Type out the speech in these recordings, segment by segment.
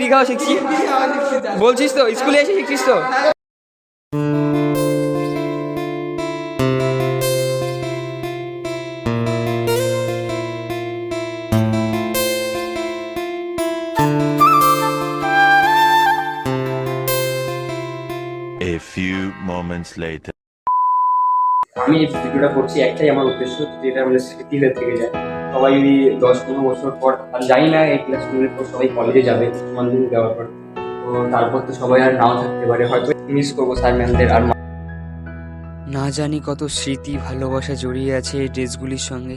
বিড়ি খাওয়া শিখছি। বলছিস তো স্কুলে এসে শিখছিস তো? A few moments later. আমি এই ভিডিওটা করছি একটাই আমার উদ্দেশ্য যেটা আমাদের স্মৃতি হয়ে থেকে যায়। সবাই দশ পনেরো বছর পর আর জানি না এই ক্লাসগুলোর পর সবাই কলেজে যাবে দিন যাওয়ার পর। তো তারপর তো সবাই আর নাও থাকতে পারে হয়তো মিস করব স্যার ম্যামদের আর না জানি কত স্মৃতি ভালোবাসা জড়িয়ে আছে এই ড্রেসগুলির সঙ্গে।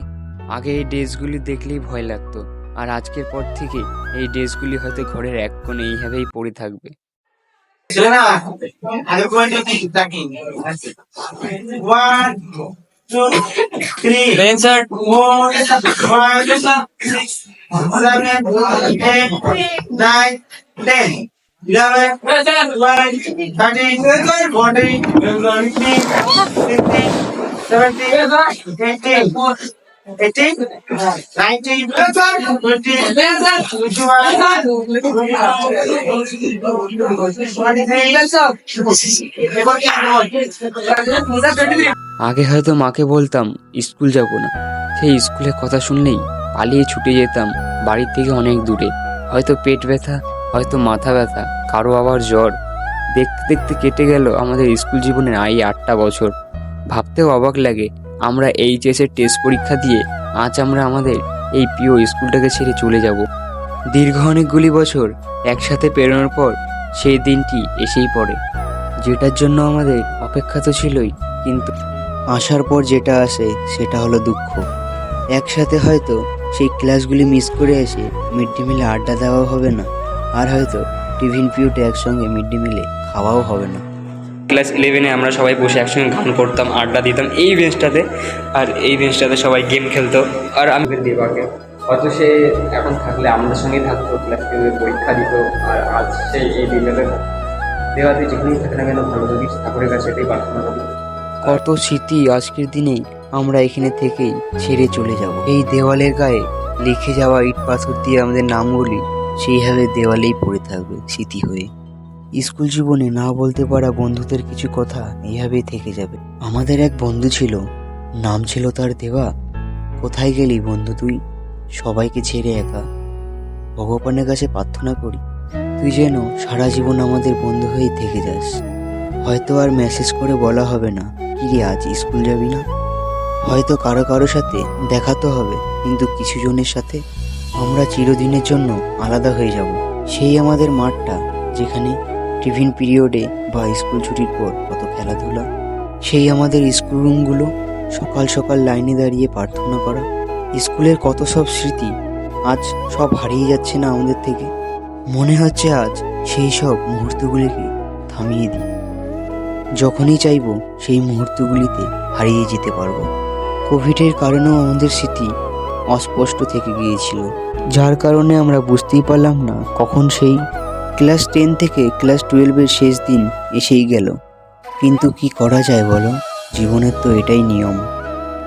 আগে এই ড্রেসগুলি দেখলেই ভয় লাগতো আর আজকের পর থেকে এই ড্রেসগুলি হয়তো ঘরের এক কোণে এইভাবেই পড়ে থাকবে। Selena, two, three, Ranger. one, five, six, seven, eight, nine, ten. 11, 12, 13, 14, 15, 17, 18, আগে হয়তো মাকে বলতাম স্কুল যাব না। সেই স্কুলের কথা শুনলেই পালিয়ে ছুটে যেতাম বাড়ির থেকে অনেক দূরে। হয়তো পেট ব্যথা হয়তো মাথা ব্যথা কারও আবার জ্বর। দেখতে দেখতে কেটে গেল আমাদের স্কুল জীবনের এই আটটা বছর। ভাবতেও অবাক লাগে আমরা এইচএসের টেস্ট পরীক্ষা দিয়ে আজ আমরা আমাদের এই প্রিয় স্কুলটাকে ছেড়ে চলে যাব। দীর্ঘ অনেকগুলি বছর একসাথে পেরোনোর পর সেই দিনটি এসেই পড়ে। যেটার জন্য আমাদের অপেক্ষা তো ছিলই, কিন্তু আসার পর যেটা আসে সেটা হলো দুঃখ। একসাথে হয়তো সেই ক্লাসগুলি মিস করে এসে মিড ডে মিলে আড্ডা দেওয়াও হবে না, আর হয়তো টিফিন পিরিয়ডে একসঙ্গে মিড ডে মিলে খাওয়াও হবে না। ক্লাস ইলেভেনে আমরা সবাই বসে একসঙ্গে গান করতাম আড্ডা দিতাম। এই বেঞ্চটাতে আর এই বেঞ্চটাতে সবাই গেম খেলতো। আর আমি দেবাকে হয়তো সে এখন থাকলে আমাদের সঙ্গেই থাকতো ক্লাস টেনে পরীক্ষা দিত আর আজ সে এই দিনটাতে থাকতো। দেওয়াতে যেখানেই থাকে না কেন ভালো থাকিস ঠাকুরের কাছে এটাই প্রার্থনা করি। কত স্মৃতি আজকের দিনেই আমরা এখানে থেকেই ছেড়ে চলে যাব। এই দেওয়ালের গায়ে লিখে যাওয়া ইট পাথর দিয়ে আমাদের নামগুলি সেইভাবে দেওয়ালেই পড়ে থাকবে স্মৃতি হয়ে। স্কুল জীবনে না বলতে পারা বন্ধুদের কিছু কথা এইভাবেই থেকে যাবে। আমাদের এক বন্ধু ছিল, নাম ছিল তার দেওয়া কোথায় গেলি বন্ধু তুই? সবাইকে ছেড়ে একা। ভগবানের কাছে প্রার্থনা করি, তুই যেন সারা জীবন আমাদের বন্ধু হয়েই থেকে যাস। হয়তো আর মেসেজ করে বলা হবে না, কি রে, আজ স্কুল যাবি না? হয়তো কারও কারও সাথে দেখা তো হবে, কিন্তু কিছু জনের সাথে আমরা চিরদিনের জন্য আলাদা হয়ে যাব। সেই আমাদের মাঠটা, যেখানে টিফিন পিরিয়ডে বা স্কুল ছুটির পর কত খেলাধুলা, সেই আমাদের স্কুল রুমগুলো সকাল সকাল লাইনে দাঁড়িয়ে প্রার্থনা করা, স্কুলের কত সব স্মৃতি আজ সব হারিয়ে যাচ্ছে না আমাদের থেকে। মনে হচ্ছে আজ সেই সব মুহূর্তগুলিকে থামিয়ে দিই। যখনই চাইব সেই মুহূর্তগুলিতে হারিয়ে যেতে পারব। কোভিডের কারণেও আমাদের স্মৃতি অস্পষ্ট থেকে গিয়েছিল, যার কারণে আমরা বুঝতেই পারলাম না কখন সেই ক্লাস টেন থেকে ক্লাস টুয়েলভের শেষ দিন এসেই গেল। কিন্তু কি করা যায় বলো? জীবনের তো এটাই নিয়ম।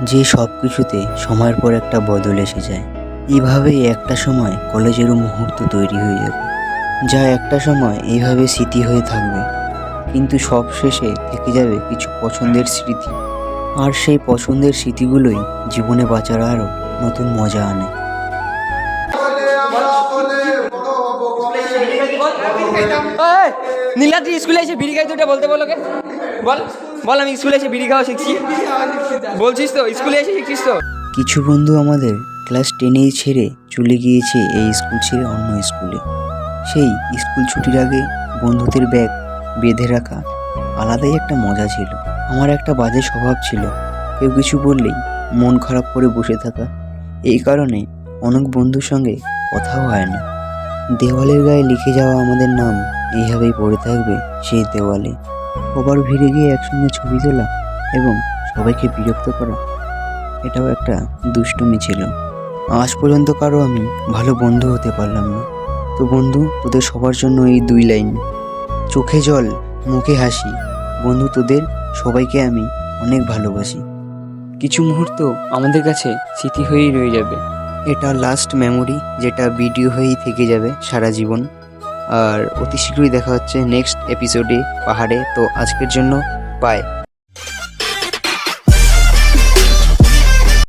যে সব কিছুতে সময়ের পর একটা বদল এসে যায়। এভাবেই একটা সময় কলেজেরও মুহূর্ত তৈরি হয়ে যাবে। যা একটা সময় এইভাবে স্মৃতি হয়ে থাকবে। কিন্তু সব শেষে থেকে যাবে কিছু পছন্দের স্মৃতি। আর সেই পছন্দের স্মৃতিগুলোই জীবনে বাঁচার আরও নতুন মজা আনে। নীলাদ্রি স্কুলে এসে বিড়ি খাই ওটা বলতে বলোকে বল বল, আমি স্কুলে এসে বিড়ি খাওয়া শিখছি। বলছিস তো, স্কুলে এসে শিখছিস তো? কিছু বন্ধু আমাদের ক্লাস টেনেই ছেড়ে চলে গিয়েছে এই স্কুল ছেড়ে অন্য স্কুলে। সেই স্কুল ছুটির আগে বন্ধুদের ব্যাগ বেঁধে রাখা আলাদাই একটা মজা ছিল। আমার একটা বাজে স্বভাব ছিল। কেউ কিছু বললেই মন খারাপ করে বসে থাকা। এই কারণে অনেক বন্ধুর সঙ্গে কথাও হয় না। দেওয়ালের গায়ে লিখে যাওয়া আমাদের নাম এইভাবেই পড়ে থাকবে সেই দেওয়ালে। ওবার ভিড়ে গিয়ে একসঙ্গে ছবি তোলা এবং সবাইকে বিরক্ত করা, এটাও একটা দুষ্টুমি ছিল। আজ পর্যন্ত কারও আমি ভালো বন্ধু হতে পারলাম না। তো বন্ধু, তোদের সবার জন্য এই দুই লাইন। চোখে জল, মুখে হাসি। বন্ধু, তোদের সবাইকে আমি অনেক ভালোবাসি। কিছু মুহূর্ত আমাদের কাছে স্মৃতি হয়েই রয়ে যাবে। এটা লাস্ট মেমোরি যেটা ভিডিও হয়েই থেকে যাবে সারা জীবন। আর অতি শীঘ্রই দেখা হচ্ছে নেক্সট এপিসোডে পাহাড়ে। তো আজকের জন্য বাই